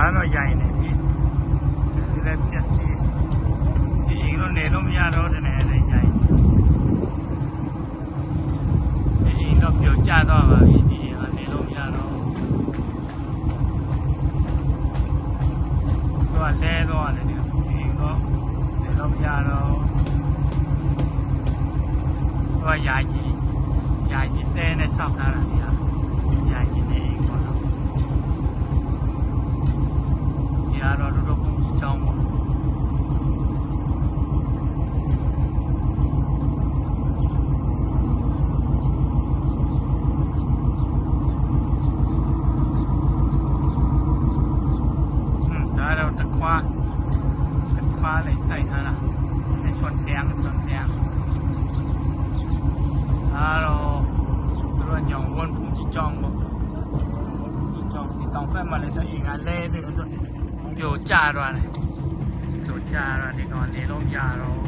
ဒါတော့ရိုင်နေပြီဒီလည်းပြက်စီဒီအိမ်တော့နေလို့မရတော့တဲ့နဲ့အဲ့ရိုင်ဒီအိမ်တော့ပြုတ်ကျသွားပါပြီဒီအိမ်ကနေလို့မရတော့တော့လဲတော့တယ်ဒီအိမ်တော့နေလို့မရတော့တော့ယာကြီးယာကြီးတဲနဲ့ဆောက်ထားတာဒီ ตะควาตะควาอะไรใส่ท่านะให้ชนแดงชนแดงฮัลโหลรวนยองวนพุ่งจีจองบ่จีจองที่ต้องเพิ่มมาเลยตัวเองอันเล่ด้วยกันดเดี๋ยวจ่ารวนเดี๋ยวจ่ารวนดีก่อนเดี๋ยวลงจ่ารว